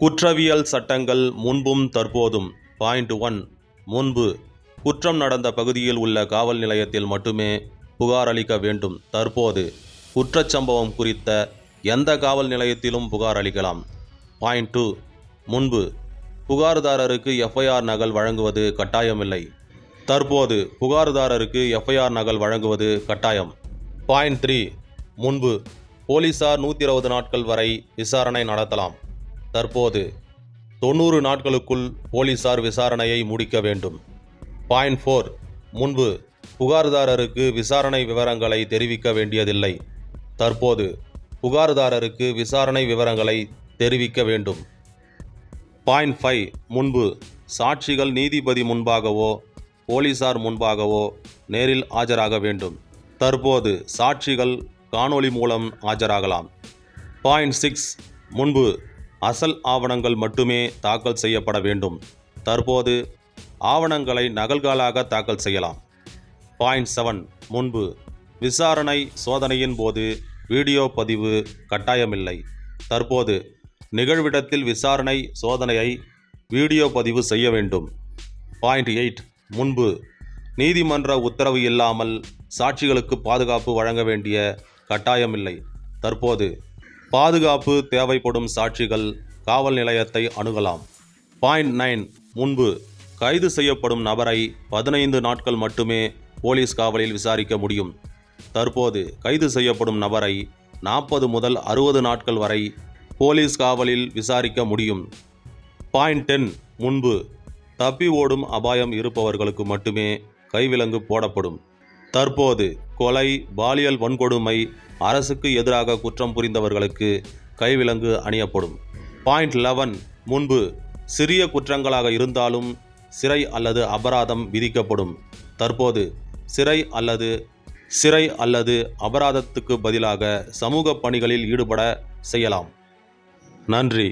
குற்றவியல் சட்டங்கள் முன்பும் தற்போதும். பாயிண்ட் ஒன் முன்பு. குற்றம் நடந்த பகுதியில் உள்ள காவல் நிலையத்தில் மட்டுமே புகார் அளிக்க வேண்டும். தற்போது குற்றச்சம்பவம் குறித்த எந்த காவல் நிலையத்திலும் புகார் அளிக்கலாம். பாயிண்ட் டூ முன்பு. புகார்தாரருக்கு எஃப்ஐஆர் நகல் வழங்குவது கட்டாயமில்லை. தற்போது புகார்தாரருக்கு எஃப்ஐஆர் நகல் வழங்குவது கட்டாயம். பாயிண்ட் த்ரீ முன்பு. போலீசார் நூற்றி இருபது நாட்கள் வரை விசாரணை நடத்தலாம். தற்போது தொண்ணூறு நாட்களுக்குள் போலீசார் விசாரணையை முடிக்க வேண்டும். பாயிண்ட் ஃபோர் முன்பு புகார்தாரருக்கு விசாரணை விவரங்களை தெரிவிக்க வேண்டியதில்லை. தற்போது புகார்தாரருக்கு விசாரணை விவரங்களை தெரிவிக்க வேண்டும். பாயிண்ட் ஃபைவ் முன்பு சாட்சிகள் நீதிபதி முன்பாகவோ போலீசார் முன்பாகவோ நேரில் ஆஜராக வேண்டும். தற்போது சாட்சிகள் காணொளி மூலம் ஆஜராகலாம். பாயிண்ட் சிக்ஸ் முன்பு அசல் ஆவணங்கள் மட்டுமே தாக்கல் செய்யப்பட வேண்டும். தற்போது ஆவணங்களை நகல்களாக தாக்கல் செய்யலாம். பாயிண்ட் செவன் முன்பு. விசாரணை சோதனையின் போது வீடியோ பதிவு கட்டாயமில்லை. தற்போது நிகழ்விடத்தில் விசாரணை சோதனையை வீடியோ பதிவு செய்ய வேண்டும். பாயிண்ட் எயிட் முன்பு. நீதிமன்ற உத்தரவு இல்லாமல் சாட்சிகளுக்கு பாதுகாப்பு வழங்க வேண்டிய கட்டாயமில்லை. தற்போது பாதுகாப்பு தேவைப்படும் சாட்சிகள் காவல் நிலையத்தை அணுகலாம். பாயிண்ட் நைன் முன்பு கைது செய்யப்படும் நபரை பதினைந்து நாட்கள் மட்டுமே போலீஸ் காவலில் விசாரிக்க முடியும். தற்போது கைது செய்யப்படும் நபரை நாற்பது முதல் அறுபது நாட்கள் வரை போலீஸ் காவலில் விசாரிக்க முடியும். பாயிண்ட் டென் முன்பு தப்பி ஓடும் அபாயம் இருப்பவர்களுக்கு மட்டுமே கைவிலங்கு போடப்படும். தற்போது கொலை பாலியல் வன்கொடுமை அரசுக்கு எதிராக குற்றம் புரிந்தவர்களுக்கு கைவிலங்கு அணியப்படும். பாயிண்ட் லெவன் முன்பு சிறிய குற்றங்களாக இருந்தாலும் சிறை அல்லது அபராதம் விதிக்கப்படும். தற்போது சிறை அல்லது சிறை அல்லது அபராதத்துக்கு பதிலாக சமூக பணிகளில் ஈடுபட செய்யலாம். நன்றி.